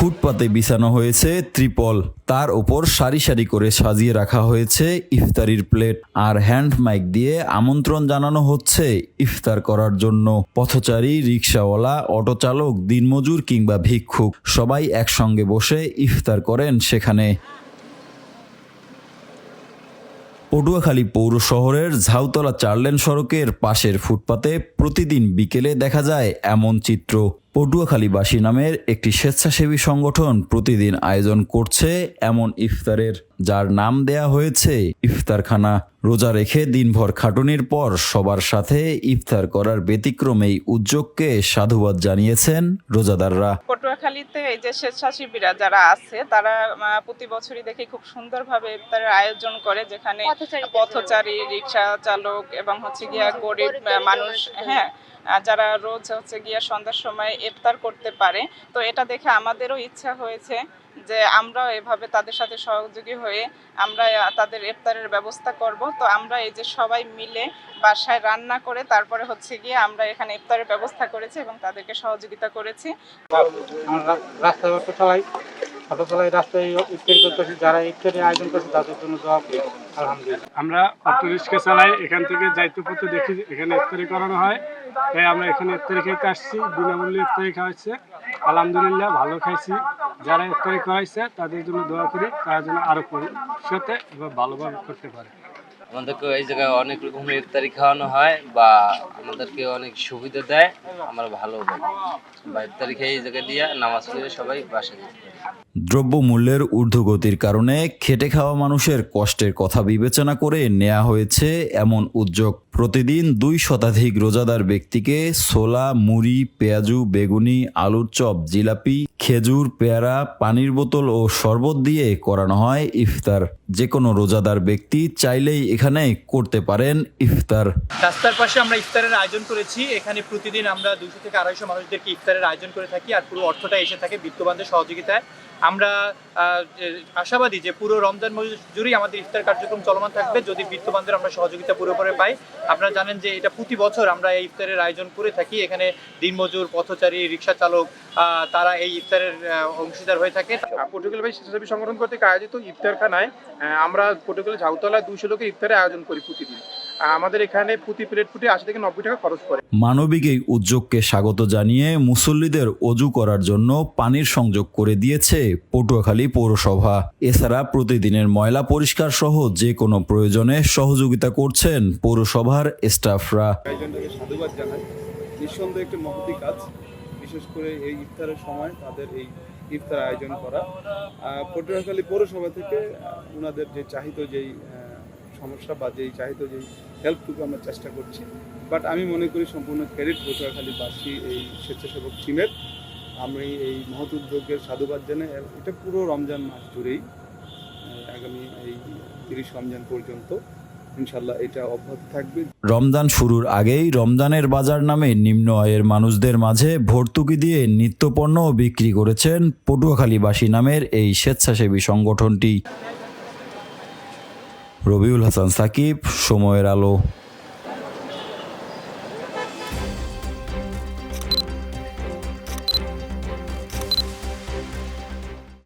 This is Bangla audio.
ফুটপাতে বিছানো হয়েছে ত্রিপল। তার ওপর সারি সারি করে সাজিয়ে রাখা হয়েছে ইফতারির প্লেট আর হ্যান্ড মাইক দিয়ে আমন্ত্রণ জানানো হচ্ছে ইফতার করার জন্য। পথচারী রিক্সাওয়ালা অটো চালক দিনমজুর কিংবা ভিক্ষুক সবাই একসঙ্গে বসে ইফতার করেন সেখানে। পটুয়াখালী পৌর শহরের ঝাউতলা চারলেন সড়কের পাশের ফুটপাতে প্রতিদিন বিকেলে দেখা যায় এমন চিত্র। পটুয়াখালীবাসী নামের একটি স্বেচ্ছাসেবী সংগঠন প্রতিদিন আয়োজন করছে এমন ইফতারের যার নাম দেয়া হয়েছে ইফতারখানা। রোজা রেখে দিনভর খাটুনির পর সবার সাথে ইফতার করার ব্যতিক্রম এই উদ্যোগকে সাধুবাদ জানিয়েছেন রোজাদাররা। পটুয়াখালীতে এই যে স্বেচ্ছাসেবীরা যারা আছে তারা আহ, প্রতি বছরই দেখি খুব সুন্দরভাবে ইফতারের আয়োজন করে যেখানে পথচারী রিক্সা চালক এবং হচ্ছে গিয়া গরিব মানুষ হ্যাঁ যারা রোজ হচ্ছে গিয়া সন্ধ্যার সময় ইফতার করতে পারে। তো এটা দেখে আমাদেরও ইচ্ছা হয়েছে যে আমরা এভাবে তাদের সাথে সহযোগী হয়ে আমরা তাদের ইফতারের ব্যবস্থা করব। তো আমরা এই যে সবাই মিলে বাসায় রান্না করে তারপরে হচ্ছে গিয়ে আমরা এখানে ইফতারের ব্যবস্থা করেছি এবং তাদেরকে সহযোগিতা করেছি। রাস্তাঘাট রাস্তায় ইফতারি করতেছি, যারা ইফতারি আয়োজন করছে, তাদের জন্য আমরা অটো চালাই, এখান থেকে যাইতে পথে দেখি এখানে ইফতারি করানো হয়। তাই আমরা এখানে ইফতারি খাইতে আসছি, বিনামূল্যে ইফতারি খাওয়াচ্ছে। আলহামদুলিল্লাহ, ভালো খাইছি। যারা ইফতারি করাইছে, তাদের জন্য দোয়া করি, তারা যেন আরও ভবিষ্যতে ভালোভাবে করতে পারে। আমাদেরকে এই জায়গায় অনেক রকমের ইফতারি খাওয়ানো হয় বা আমাদেরকে অনেক সুবিধা দেয়, আমরা ভালো বা ইফতারি খেয়ে এই জায়গায় দিয়ে নামাজ পড়ে সবাই বাসা যেতে পারি। দ্রব্যমূল্যের ঊর্ধ্বগতির কারণে খেটে খাওয়া মানুষের কষ্টের কথা বিবেচনা করে নেওয়া হয়েছে এমন উদ্যোগ। প্রতিদিন দুই শতাধিক রোজাদার ব্যক্তিকে ছোলা, মুড়ি, পেঁয়াজু, বেগুনি, আলুর চপ, জিলাপি, খেজুর, পেয়ারা, পানির বোতল ও শরবত দিয়ে করানো হয় ইফতার। যে কোনো রোজাদার ব্যক্তি চাইলেই এখানে করতে পারেন ইফতার। রাস্তার পাশে আমরা ইফতারের আয়োজন করেছি। এখানে প্রতিদিন আমরা দুশো থেকে আড়াইশো মানুষদেরকে ইফতারের আয়োজন করে থাকি আর পুরো অর্থটা এসে থাকে বিত্তবানদের সহযোগিতায়। আমরা আশাবাদী যে পুরো রমজান মাস জুড়েই আমাদের ইফতার কার্যক্রম চলমান থাকবে। যদি বিত্তবানদের আমরা সহযোগিতা পুরোপুরি পাই আপনারা জানেন যে এটা প্রতি বছর আমরা এই ইফতারের আয়োজন করে থাকি। এখানে দিনমজুর পথচারী রিক্সা চালক তারা এই ইফতারের অংশীদার হয়ে থাকে। পর্তুগাল ভাই স্বেচ্ছাসেবী সংগঠন কর্তৃক আয়োজিত ইফতারখানায় আমরা পর্তুগাল ঝাউতলায় দুইশো লোকের ইফতারের আয়োজন করি প্রতিদিন। আমাদের এখানে প্রতি প্লেট ফুটে আশি থেকে নব্বই টাকা খরচ পড়ে। মানবিক এই উদ্যোগকে স্বাগত জানিয়ে মুসল্লিদের অজু করার জন্য পানির সংযোগ করে দিয়েছে পটুয়াখালী পৌরসভা। এছাড়া প্রতিদিনের ময়লা পরিষ্কার সহ যে কোনো প্রয়োজনে সহযোগিতা করছেন পৌরসভার স্টাফরা। আয়োজনটাকে সাধুবাদ জানাই। নিঃসন্দেহে একটি মহতি কাজ। বিশেষ করে এই ইফতারের সময় তাদের এই ইফতার আয়োজন করা। পটুয়াখালী পৌরসভা থেকে ওনাদের যে চাহিত যেই সমস্যা বা যেই চাহিত যেই হেল্পটুকু আমরা চেষ্টা করছি। বাট আমি মনে করি সম্পূর্ণ ক্রেডিট পটুয়াখালীবাসী এই স্বেচ্ছাসেবক টিমের আমি এই মহৎ উদ্যোগের সাধুবাদ জানাই। এটা পুরো রমজান মাস জুড়েই আগামী এই তিরিশ রমজান পর্যন্ত। রমজান শুরুর আগেই রমজানের বাজার নামে নিম্ন আয়ের মানুষদের মাঝে ভর্তুকি দিয়ে নিত্যপণ্য বিক্রি করেছেন পটুয়াখালীবাসী নামের এই স্বেচ্ছাসেবী সংগঠনটি। রবিউল হাসান সাকিব, সময়ের আলো।